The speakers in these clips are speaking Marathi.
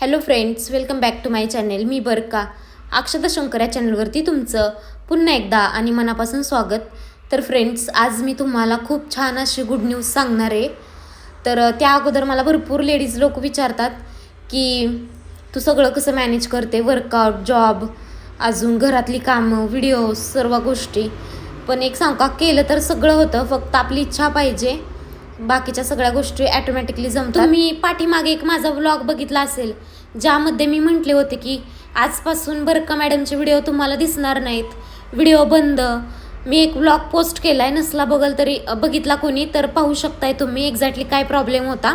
Hello friends welcome back to my channel मी बरका. अक्षता शंकर या चॅनलवरती तुमचं पुन्हा एकदा आणि मनापासून स्वागत. तर फ्रेंड्स आज मी तुम्हाला खूप छान अशी गुड न्यूज सांगणार आहे. तर त्या अगोदर मला भरपूर लेडीज लोक विचारतात की तू सगळं कसं मॅनेज करते? वर्कआउट जॉब अजून घरातली कामं व्हिडिओ सर्व गोष्टी? पण एक सांग का केलं तर सगळं होतं. फक्त आपली इच्छा पाहिजे. बाकीच्या सगळ्या गोष्टी ॲटोमॅटिकली जमतात. तुम्ही पाठीमागे एक माझा व्लॉग बघितला असेल ज्यामध्ये मी म्हटले होते की आजपासून बरका मॅडमचे व्हिडिओ तुम्हाला दिसणार नाहीत. व्हिडिओ बंद. मी एक व्लॉग पोस्ट केलाय नसला बघल तरी बघितला कोणी तर पाहू शकताय तुम्ही एक्झॅक्टली काय प्रॉब्लेम होता.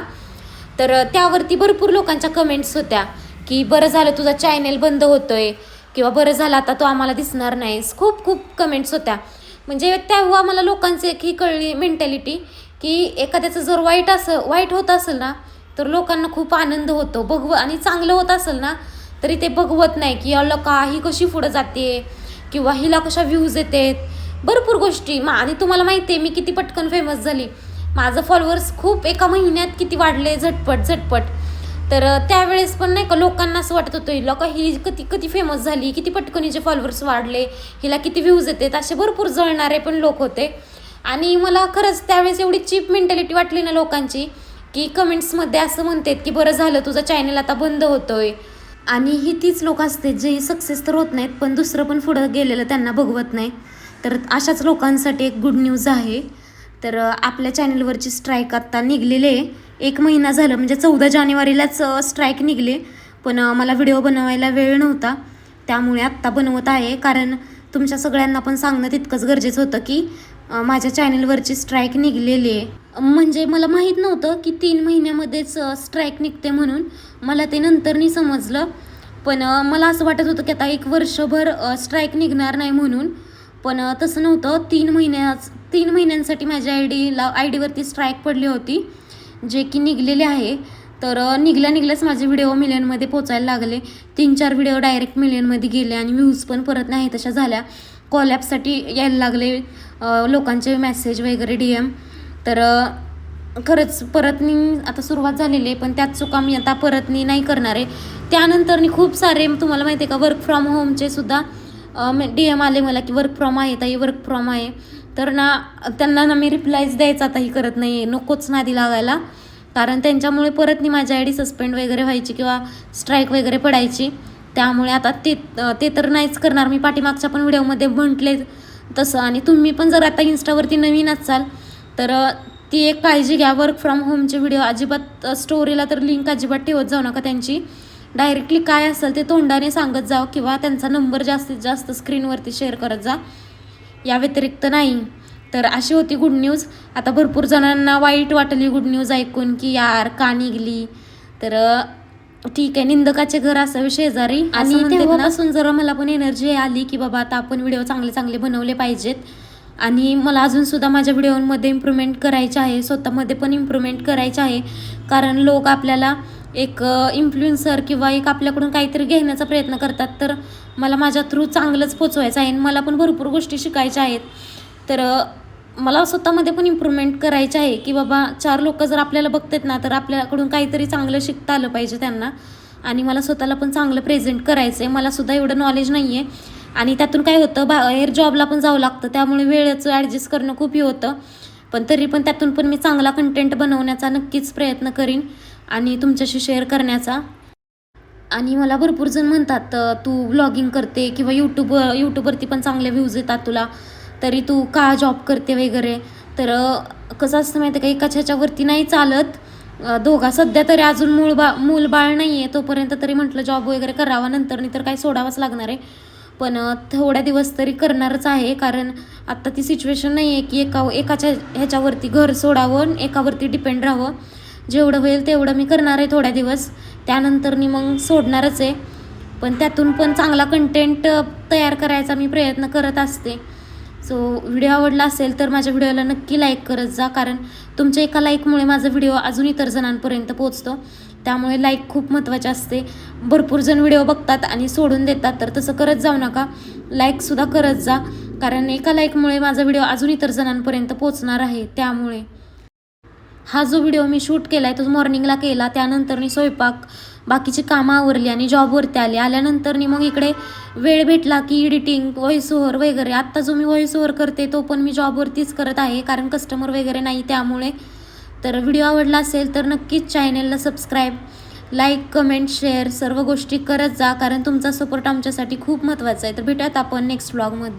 तर त्यावरती भरपूर लोकांच्या कमेंट्स होत्या की बरं झालं तुझा चॅनेल बंद होतोय किंवा बरं झालं आता तो आम्हाला दिसणार नाहीस. खूप खूप कमेंट्स होत्या. म्हणजे तेव्हा मला लोकांची एक ही कळली मेंटॅलिटी की एखाद्याचं जर वाईट असं वाईट होत असेल ना तर लोकांना खूप आनंद होतो. बघव आणि चांगलं होत असेल ना तरी ते बघवत नाही की अल का ही कशी पुढं जाते किंवा हिला कशा व्ह्यूज येतात. भरपूर गोष्टी. मा आणि तुम्हाला माहिती आहे मी किती पटकन फेमस झाली. माझं फॉलोअर्स खूप एका महिन्यात किती वाढले झटपट झटपट. तर त्यावेळेस पण नाही का लोकांना असं वाटत होतं हिला का ही किती किती फेमस झाली किती पटकन हिचे फॉलोअर्स वाढले हिला किती व्ह्यूज येतात असे भरपूर जळणारे पण लोक होते. आणि मला खरंच त्यावेळेस एवढी चीप मेंटॅलिटी वाटली ना लोकांची की कमेंट्समध्ये असं म्हणतात की बरं झालं तुझं चॅनल आता बंद होतोय. आणि ही तीच लोक असते जे सक्सेस तर होत नाहीत पण दुसरं पण पुढं गेलेलं त्यांना बघवत नाही. तर अशाच लोकांसाठी एक गुड न्यूज आहे. तर आपल्या चॅनलवरची स्ट्राईक आत्ता निघलेली आहे. एक महिना झालं म्हणजे चौदा जानेवारीलाच स्ट्राईक निघले. पण मला व्हिडिओ बनवायला वेळ नव्हता. त्यामुळे आत्ता बनवत आहे. कारण तुमच्या सगळ्यांना पण सांगणं तितकंच गरजेचं होतं की माझ्या चॅनलवरची स्ट्राईक निघलेली आहे. म्हणजे मला माहीत नव्हतं की तीन महिन्यामध्येच स्ट्राईक निघते म्हणून. मला ते नंतरनी समजलं. पण मला असं वाटत होतं की आता एक वर्षभर स्ट्राईक निघणार नाही म्हणून. पण तसं नव्हतं. तीन महिन्याच तीन महिन्यांसाठी माझ्या आय डीला आय डीवरती स्ट्राईक पडली होती जे की निघलेली आहे. तर निघल्या निघल्याच माझे व्हिडिओ मिलियनमध्ये पोचायला लागले. तीन चार व्हिडिओ डायरेक्ट मिलियनमध्ये गेले आणि व्ह्यूज पण परत नाही तशा झाल्या. कॉलॅपसाठी यायला लागले लोकांचे मेसेज वगैरे डी एम तर खरंच परतनी आता सुरुवात झालेली आहे पण त्यात चुका मी आता परतनी नाही करणार आहे. त्यानंतर खूप सारे तुम्हाला माहिती आहे का वर्क फ्रॉम होमचे सुद्धा डी एम आले मला की वर्क फ्रॉम आहे ताई वर्क फ्रॉम आहे. तर ना त्यांना ना मी रिप्लायज द्यायचा आताही करत नाही आहे नकोच नादी लागायला. कारण त्यांच्यामुळे परत मी माझी आय डी सस्पेंड वगैरे व्हायची किंवा स्ट्राईक वगैरे पडायची. त्यामुळे आता ते ते तर नाहीच करणार. मी पाठीमागच्या पण व्हिडिओमध्ये म्हटले तसं. आणि तुम्ही पण जर आता इन्स्टावरती नवीन असाल तर ती एक काळजी घ्या. वर्क फ्रॉम होमचे व्हिडिओ अजिबात स्टोरीला तर लिंक अजिबात ठेवत जाऊ नका त्यांची. डायरेक्टली काय असेल ते तोंडाने सांगत जाव किंवा त्यांचा नंबर जास्तीत जास्त स्क्रीनवरती शेअर करत जा. या व्यतिरिक्त नाही. तर अशी होती गुड न्यूज आता भरपूर जणांना वाईट वाटली गुड न्यूज ऐकून की यार का निघली? तर ठीक आहे निंदकाचे घर असावे शेजारी. आणि तेव्हापासून जरा मला पण एनर्जी आली की बाबा आता आपण व्हिडिओ चांगले चांगले बनवले पाहिजेत. आणि मला अजून सुद्धा माझ्या व्हिडिओमध्ये इम्प्रूव्हमेंट करायचं आहे. स्वतःमध्ये पण इम्प्रूव्हमेंट करायचं आहे. कारण लोक आपल्याला एक इन्फ्लुएन्सर किंवा एक आपल्याकडून काहीतरी घेण्याचा प्रयत्न करतात. तर मला माझ्या थ्रू चांगलंच पोचवायचं आहे. आणि मला पण भरपूर गोष्टी शिकायच्या आहेत. तर मला स्वतःमध्ये पण इम्प्रूव्हमेंट करायचं आहे की बाबा चार लोक जर आपल्याला बघतात ना तर आपल्याकडून काहीतरी चांगलं शिकता आलं पाहिजे त्यांना. आणि मला स्वतःला पण चांगलं प्रेझेंट करायचं आहे मला सुद्धा एवढं नॉलेज नाही आहे आणि त्यातून काय होतं बाहेर जॉबला पण जावं लागतं. त्यामुळे वेळेचं ॲडजस्ट करणं खूप हे होतं. पण तरी पण त्यातून पण मी चांगला कंटेंट बनवण्याचा नक्कीच प्रयत्न करीन आणि तुमच्याशी शेअर करण्याचा. आणि मला भरपूर जण म्हणतात तू ब्लॉगिंग करते किंवा यूट्यूब यूट्यूबवरती पण चांगले व्ह्यूज येतात तुला. तरी तू का जॉब करते वगैरे? तर कसं असतं माहिती आहे का एकाच्या ह्याच्यावरती नाही चालत. दोघा सध्या तरी अजून मूळ बा मूल बाळ नाही आहे तोपर्यंत तरी म्हटलं जॉब वगैरे करावा नंतर तर काही सोडावंच लागणार आहे. पण थोड्या दिवस तरी करणारच आहे कारण आत्ता ती सिच्युएशन नाही आहे की एका एकाच्या ह्याच्यावरती घर सोडावं आणि एकावरती डिपेंड राहावं. जेवढं होईल तेवढं मी करणार आहे थोड्या दिवस. त्यानंतर मी मग सोडणारच आहे. पण त्यातून पण चांगला कंटेंट तयार करायचा मी प्रयत्न करत असते. सो व्हिडिओ आवडला असेल तर माझ्या व्हिडिओला नक्की लाईक करत जा. कारण तुमच्या एका लाईकमुळे माझा व्हिडिओ अजून इतर जणांपर्यंत पोहोचतो. त्यामुळे लाईक खूप महत्त्वाचे असते. भरपूर जण व्हिडिओ बघतात आणि सोडून देतात. तर तसं करत जाऊ नका. लाईकसुद्धा करत जा. कारण एका लाईकमुळे माझा व्हिडिओ अजून इतर जणांपर्यंत पोहोचणार आहे. त्यामुळे हा जो व्हिडिओ मी शूट केला आहे तो मॉर्निंगला केला. त्यानंतर मी स्वयंपाक बाकीची कामं आवरली आणि जॉबवरती आले. आल्यानंतरनी मग इकडे वेळ भेटला की एडिटिंग व्हॉइस ओव्हर वगैरे. आत्ता जो मी व्हॉइस ओव्हर करते तो पण मी जॉबवरतीच करत आहे. कारण कस्टमर वगैरे नाही त्यामुळे. तर व्हिडिओ आवडला असेल तर नक्कीच चॅनेलला सबस्क्राईब लाईक कमेंट शेअर सर्व गोष्टी करत जा. कारण तुमचा सपोर्ट आमच्यासाठी खूप महत्त्वाचा आहे. तर भेटूयात आपण नेक्स्ट ब्लॉगमध्ये